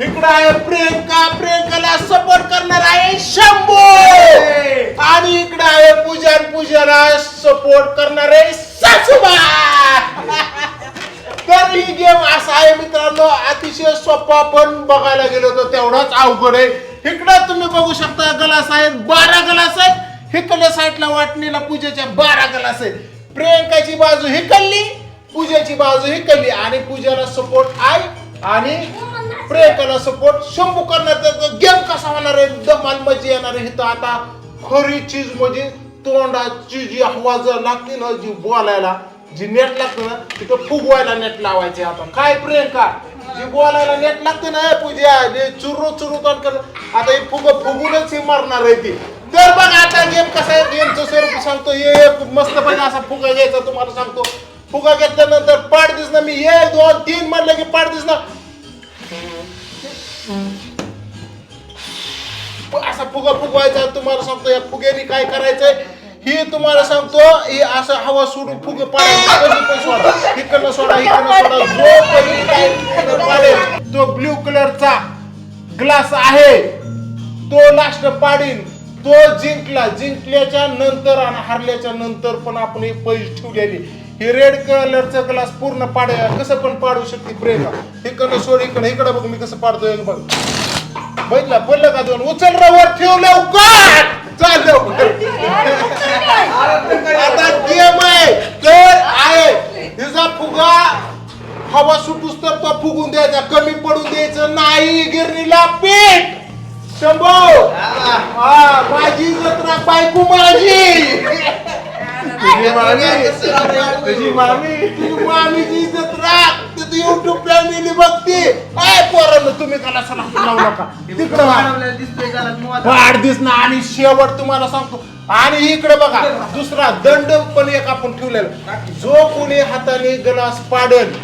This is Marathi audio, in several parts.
इकडं आहे प्रियंका. प्रियंकाला सपोर्ट करणार आहे शंभू. आणि इकडं आहे पूजन. पूजाला सपोर्ट करणार आहे सासूबा. तर ही गेम असा आहे मित्रांनो अतिशय सोपा पण बघायला गेलो तर तेवढाच अवघड आहे. इकडं तुम्ही बघू शकता गलास आहेत बारा गलास आहेत. हिकडल्या साईडला वाटणीला पूजेच्या बारा गलास आहेत. प्रियंकाची बाजू हिकलली पूजेची बाजू हिकलली आणि पूजाला सपोर्ट आहे आणि प्रियंकाला सपोर्ट शंभू करण्याचा गेम कसा होणार आहे? दमाल मजा येणार आहे इथं. आता खरी चीज म्हणजे तोंडाची जी हवा जर लागते ना जी बोलायला जी नेट लागतं ना तिथं फुगवायला नेट लावायचे आता. काय प्रियंका? जी बोलायला नेट लागते ना पूजा जे चुरू चुरू तोंड कर आता हे फुग फुगूनच ही मारणार आहे ती. तर बघ आता गेम कसा आहे? गेमचं स्वरूप सांगतो. हे मस्त पाहिजे असा फुगा घ्यायचा तुम्हाला सांगतो. फुगा घेतल्यानंतर पाठ दिसणं मी एक दोन तीन म्हणलं की पाठ दिसणं. असा फुगा फुगवायचा तुम्हाला सांगतो या फुग्याने काय करायचंय? ही तुम्हाला सांगतो हे असं हवा सोडून फुगे पाडायचं. कधी पण सोडा. इकडनं सोडा इकडनं सोडा. जो कधी काय पाडेल तो ब्ल्यू कलरचा ग्लास आहे. तो लास्ट पाडीन. तो जिंकला. जिंकल्याच्या नंतर आणि हारल्याच्या नंतर पण आपण हे पैसे ठेवलेली. हे रेड कलरचा ग्लास पूर्ण पाड कसं पण पाडू शकते प्रेम इकडनं सोड इकडं इकडं बघ मी कसं पाडतोय बघ. बघितलं? पडलं का दोन? उचल वर ठेव लवकर! चाल लवकर आता गेम आहे. तर आहे. हिचा फुगा हवा सुटूस तर तो फुगून द्यायचा. कमी पडून द्यायचं नाही गिरणीला पीठ! शंभो! हा माझी जत्रा बायको माझी! तुझी मामी तुझी मामी तुझी मामीची जत्रा तिथे युट्यूब फॅमिली बघते काय पोरांनो तुम्ही त्याला सलाह लावू नका तिकडं व्हा. वाढ दिसणं आणि शेवट तुम्हाला सांगतो आणि इकडे बघा दुसरा दंड पण एक आपण ठेवलेला जो कोणी हाताने गलास पाडेल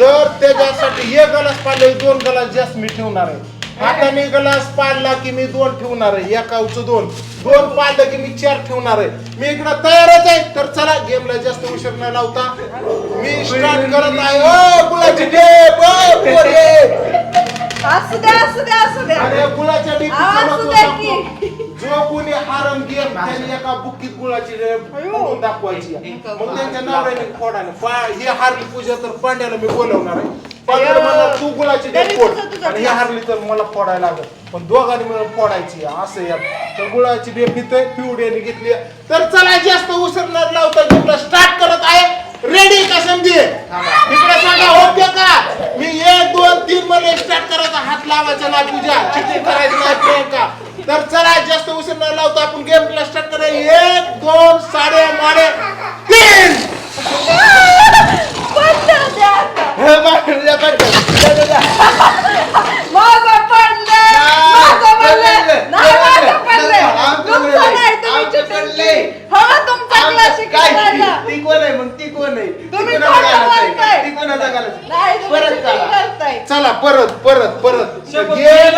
तर त्याच्यासाठी एक गलास पाडले दोन गलास जास्त मी ठेवणार आहे हाताने गलास पाडला की मी दोन ठेवणार आहे. एकावचं दोन. दोन पाडलं की मी चार ठेवणार आहे. मी इकडं तयारच आहे. तर चला गेमला जास्त उशीर न लावता. मी स्टार्ट करत आहे. ओ गुलाची टेप ओ पोरे असू द्या असू द्या असू द्या अरे गुळाच्या आवाज डिपीचा सुद्धा महत्त्व की. सांगतो. जो कोणी हारण गेम त्यांनी एका बुक्कीत गुळाची फोडून दाखवायची मग त्यांच्या नवऱ्याने फोडाने ही हारली पूजा तर पांड्याला मी बोलवणार आहे. पांड्याला म्हणणार तू तरी डेप फोड. तुझं- आणि ही हारली तर मला फोडायला लागत पण दोघांनी मिळून फोडायची असं यात. तर गुळाची डेप इथे पिवड्याने घेतली. तर चला जास्त उसरणार लावता गेमला स्टार्ट करत आहे. रेडी का समजी? इकडे सांगा ओके का? मी एक दोन तीन मध्ये स्टार्ट करायचा हात लावायचा नाही पूजा चिटिंग करायची नाही प्रियंका तर चला जास्त उशीर न लावता आपण गेम स्टार्ट करूया एक दोन साडे माडे तीन पडलं द्या आता. माझं पडलं माझं पडलं नाही माझं पडलं तुमचं नाही तुम्ही चिटिंग हो तुमचा क्लासिक काढला तुम्ही खोटं बोलताय. नाही तुम्ही चिटिंग करताय चला. परत परत परत.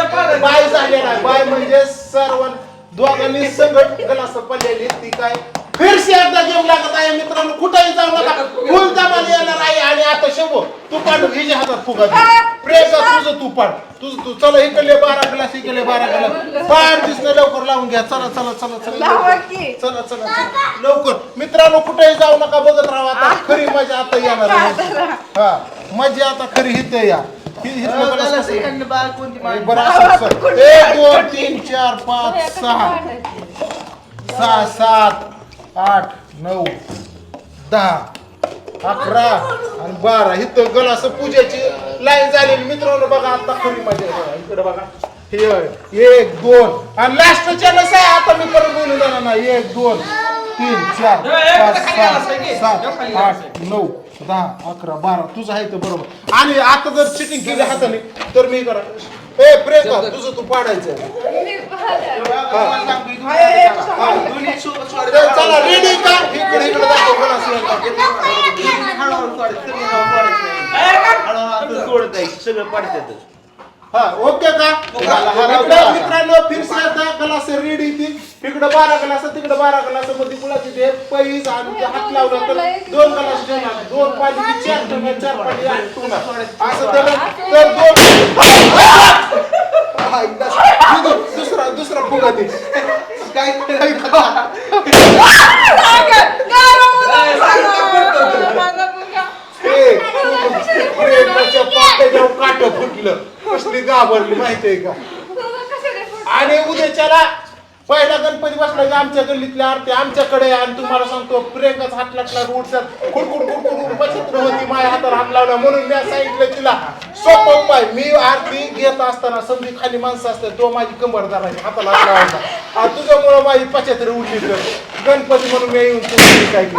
परत. बाय झालेला आहे. बाय म्हणजे सर्व दोघांनी संघट गलास पडलेली. ती काय? फिरसे एकदा गेम लागत मित्रांनो कुठेही जाऊ नका. फुल येणार आहे आणि आता शंभो तू पाड हिच्या हातात फुगा प्रेम तुझं तू पाड. तुझं तू चला इकडले बारा ग्लास इकडले बारा ग्लास पाड दिसणं लवकर लावून घ्या. चला चला चला चला लावा लवकर. की. चला चला चला. लवकर. मित्रांनो कुठेही जाऊ नका बघत राहा आता. खरी मजा आता येणार आहे. हा. मजा आता खरी हित या. हि- बरं असं असं. एक दोन तीन चार पाच सहा. सहा सात आठ नऊ. दहा अकरा आणि बारा. इथं गलास पूजेची लाईन झालेली. मित्रांनो बघा आता खरी मजा आहे. बघा इकडे बघा. हे एक दोन. आणि लास्टच्या नस आहे. आता मी परत बोलू जाणार नाही. एक दोन तीन चार पाच सहा सात आठ नऊ दहा अकरा बारा. तुझं आहे तर बरोबर. आणि आता जर चिटिंग केली हाताने तर मी करा. ए प्रियंका तुझं तू पाडायचं चला. रेडी का? इकडे इकडे दाखव मला सगळं पडतात हा ओके का. मित्रांनो मित्रांनो फिर से आता गलास रेडी थी इकडे इकडे बारा ग्लास तिकडे बारा ग्लासमध्ये गुळाची ते पैस आणि ते हात लावला तर दोन ग्लास दोन पाणी की चार चार पाणी असं तर दोन हा, दुसरा दुसरा फुगा दे काय काय ए, घाबरली माहितीये का? आणि उद्याच्याला पहिला गणपती बसला की आमच्या गल्लीतल्या आरती आमच्याकडे. आणि तुम्हाला सांगतो प्रियंकाच हात लागला उठतात कुडकुड कुडकुड बचित्र होती माझ्या हाताला हात लावला. म्हणून मी सांगितलं तिला सोपं उपाय मी आरती घेत असताना समजी खाली माणसं असतात तो माझी कंबर धरायची हाताला हात लावायचा. आणि तुझ्यामुळं माझी पचत्र उठली तर गणपती म्हणून मी येऊन तुझी काय दे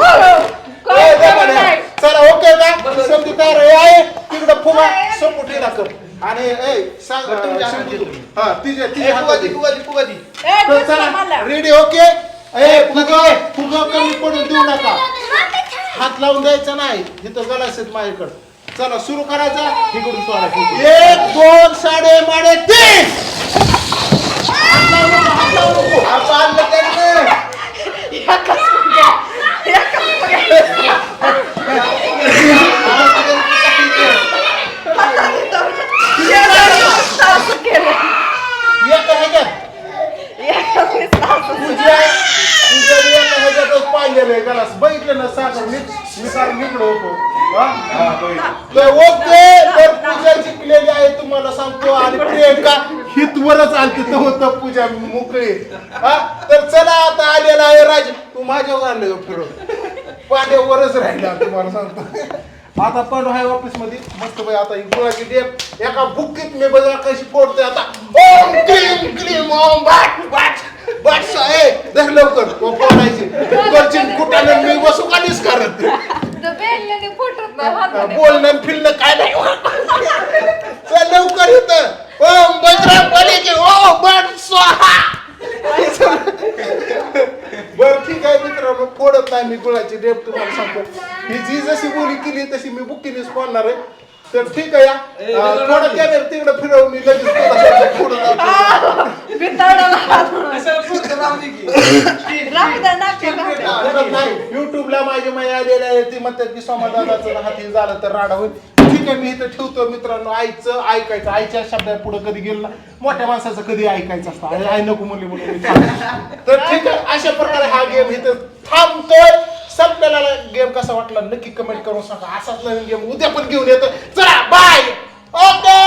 म्हणे. चला ओके का? समजी तयार आहे. तिकडं फुगा सपोटी कर आणि ए सांग तुमच्या हातात. देतो. हा हातात दे. तर चला रेडी ओके ए कमी पडून देऊ नका. हात लावून द्यायचा नाही. इथं गलास आहेत माझ्याकडं. चला सुरू करायचा इकडून सोडा एक दोन साडे माडे तीन! हात लावू नको, हात लावू नको. आपण आणलं त्यांनी. एका ह्याच्यात तुझ्या तुझ्या एका ह्याच्यातच पाहिलेलं आहे गलास बघितलं ना साखर मी मी कारण इकडं होतो हा? तर ओके तर पूजा जिंकलेली आहे तुम्हाला सांगतो. आणि प्रियंका हितवरच आलती तर होतं पूजा मोकळी. हा? तर चला आता आलेला आहे राज. तू माझ्यावर आलं फिरत पाण्यावरच राहिला तुम्हाला सांगतो. आता पण आहे ऑफिसमध्ये मस्त बाई आता ही गुळाची डेप एका बुक्कीत मी बघा कशी फोडते आता. ओम क्लीम क्लीम ओम बाट बाट बाट साहे धर लवकर. तो फोडायची करची कुठाने मी बसू का करत बोलणं फिरणं काय नाही. चल लवकर येत ओम बजरंग बलीचे ओ बट स्वाहा. बर ठीक आहे मित्रांनो फोडत नाही मी गुळाची डेप तुम्हाला सांगतो. ही जी जशी बोली केली तशी मी बुक्कीनेच फोडणार आहे. तर ठीक आहे या. अं, थोडं कॅमेरा तिकडे फिरवून मी लगेच तुला पुढे नाही. युट्यूबला माझे माय आलेले आहे ती म्हणतात की समाधानाचं हाती झालं तर राडा होईल. ठीक आहे मी इथं ठेवतो मित्रांनो. आईचं ऐकायचं. आईच्या शब्दा पुढे कधी गेलं ना मोठ्या माणसाचं कधी ऐकायचं असतं. आई- आई नको मुली म्हणून तर ठीक आहे अशा प्रकारे हा गेम इथं थांबतोय. संपलेला गेम कसा वाटला नक्की कमेंट करून सांगा. असाच नवीन गेम उद्या पण घेऊन येतो. चला बाय ओके